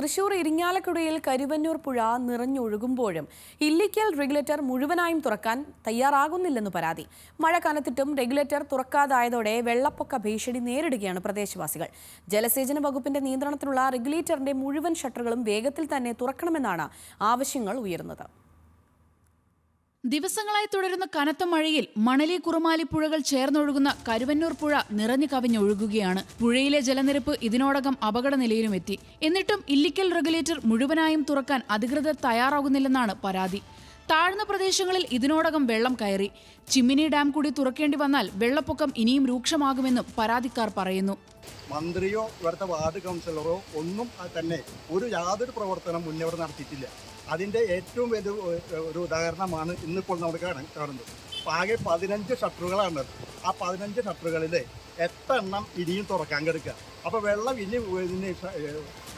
തൃശൂർ ഇരിങ്ങാലക്കുടയിൽ കരുവന്നൂർ പുഴ നിറഞ്ഞൊഴുകുമ്പോഴും ഇല്ലിക്കൽ റെഗുലേറ്റർ മുഴുവനായും തുറക്കാൻ തയ്യാറാകുന്നില്ലെന്ന് പരാതി. മഴ കനത്തിട്ടും റെഗുലേറ്റർ തുറക്കാതായതോടെ വെള്ളപ്പൊക്ക ഭീഷണി നേരിടുകയാണ് പ്രദേശവാസികൾ. ജലസേചന വകുപ്പിന്റെ നിയന്ത്രണത്തിലുള്ള റെഗുലേറ്ററിന്റെ മുഴുവൻ ഷട്ടറുകളും വേഗത്തിൽ തന്നെ തുറക്കണമെന്നാണ് ആവശ്യങ്ങൾ ഉയർന്നത് ദിവസങ്ങളായി തുടരുന്ന കനത്ത മഴയിൽ മണലി കുറുമാലി പുഴകൾ ചേർന്നൊഴുകുന്ന കരുവന്നൂർ പുഴ നിറഞ്ഞു കവിഞ്ഞൊഴുകുകയാണ്. പുഴയിലെ ജലനിരപ്പ് ഇതിനോടകം അപകട നിലയിലുമെത്തി. എന്നിട്ടും ഇല്ലിക്കൽ റെഗുലേറ്റർ മുഴുവനായും തുറക്കാൻ അധികൃതർ തയ്യാറാകുന്നില്ലെന്നാണ് പരാതി. താഴ്ന്ന പ്രദേശങ്ങളിൽ ഇതിനോടകം വെള്ളം കയറി. ചിമ്മിനി ഡാം കൂടി തുറക്കേണ്ടി വന്നാൽ വെള്ളപ്പൊക്കം ഇനിയും രൂക്ഷമാകുമെന്നും പരാതിക്കാർ പറയുന്നു. മന്ത്രിയോ ഇവിടുത്തെ വാർഡ് കൗൺസിലറോ ഒന്നും തന്നെ ഒരു യാതൊരു പ്രവർത്തനം മുന്നേ നടത്തിയിട്ടില്ല. അതിന്റെ ഏറ്റവും വലിയ ഒരു ഉദാഹരണമാണ് ഇന്നിപ്പോൾ നമ്മൾ കാണുന്നത്. ആകെ പതിനഞ്ച് ഷട്ടറുകളാണ് ആ പതിനഞ്ച് ഷട്ടറുകളിൽ എട്ടെണ്ണം ഇനിയും തുറക്കാൻ കിടക്കുക. അപ്പോൾ വെള്ളം ഇനി ഇനി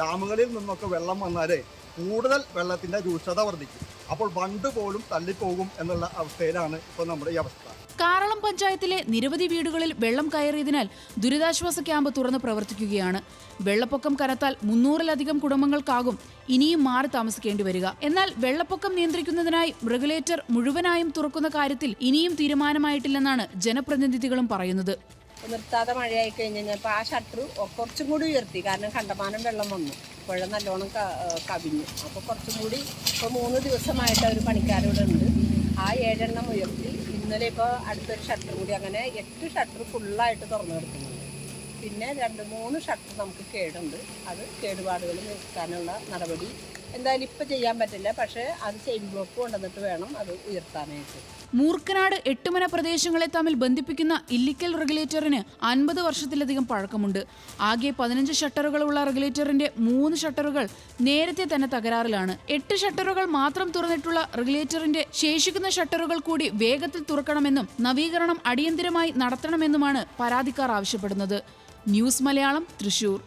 ഡാമുകളിൽ നിന്നൊക്കെ വെള്ളം വന്നാൽ കൂടുതൽ വെള്ളത്തിന്റെ രൂക്ഷത വർദ്ധിക്കും. അപ്പോൾ ബണ്ട് പോലും തള്ളിപ്പോകും എന്നുള്ള അവസ്ഥയിലാണ് ഇപ്പോൾ നമ്മുടെ ഈ അവസ്ഥ. കാറളം പഞ്ചായത്തിലെ നിരവധി വീടുകളിൽ വെള്ളം കയറിയതിനാൽ ദുരിതാശ്വാസ ക്യാമ്പ് തുറന്ന് പ്രവർത്തിക്കുകയാണ്. വെള്ളപ്പൊക്കം കനത്താൽ മുന്നൂറിലധികം കുടുംബങ്ങൾക്കാകും ഇനിയും മാറി താമസിക്കേണ്ടി വരിക. എന്നാൽ വെള്ളപ്പൊക്കം നിയന്ത്രിക്കുന്നതിനായി റെഗുലേറ്റർ മുഴുവനായും തുറക്കുന്ന കാര്യത്തിൽ ഇനിയും തീരുമാനമായിട്ടില്ലെന്നാണ് ജനപ്രതിനിധികളും പറയുന്നത്. നിർത്താതെ മഴയായി കഴിഞ്ഞ് കഴിഞ്ഞപ്പോൾ ആ ഷട്ടർ കുറച്ചും കൂടി ഉയർത്തി. കാരണം കണ്ടമാനം വെള്ളം വന്നു. പുഴ നല്ലോണം കവിഞ്ഞു. അപ്പോൾ കുറച്ചും കൂടി ഇപ്പോൾ മൂന്ന് ദിവസമായിട്ട് ഒരു പണിക്കാരിവിടെ ഉണ്ട്. ആ ഏഴെണ്ണം ഉയർത്തി. ഇന്നലെ ഇപ്പോൾ അടുത്തൊരു ഷട്ടർ കൂടി അങ്ങനെ എട്ട് ഷട്ടർ ഫുള്ളായിട്ട് തുറന്നു കിടക്കുന്നുണ്ട്. പിന്നെ രണ്ട് മൂന്ന് ഷട്ടർ നമുക്ക് കേടുണ്ട്. അത് കേടുപാടുകൾ നിർത്താനുള്ള നടപടി എന്തായാലും ഇപ്പം ചെയ്യാൻ പറ്റില്ല. പക്ഷേ അത് ചെയിൻ ബ്ലോക്ക് കൊണ്ടുവന്നിട്ട് വേണം അത് ഉയർത്താനായിട്ട്. മൂർക്കനാട് എട്ടുമന പ്രദേശങ്ങളെ തമ്മിൽ ബന്ധിപ്പിക്കുന്ന ഇല്ലിക്കൽ റെഗുലേറ്ററിന് അൻപത് വർഷത്തിലധികം പഴക്കമുണ്ട്. ആകെ പതിനഞ്ച് ഷട്ടറുകളുള്ള റെഗുലേറ്ററിന്റെ മൂന്ന് ഷട്ടറുകൾ നേരത്തെ തന്നെ തകരാറിലാണ്. എട്ട് ഷട്ടറുകൾ മാത്രം തുറന്നിട്ടുള്ള റെഗുലേറ്ററിന്റെ ശേഷിക്കുന്ന ഷട്ടറുകൾ കൂടി വേഗത്തിൽ തുറക്കണമെന്നും നവീകരണം അടിയന്തിരമായി നടത്തണമെന്നുമാണ് പരാതിക്കാർ ആവശ്യപ്പെടുന്നത്. ന്യൂസ് മലയാളം തൃശൂർ.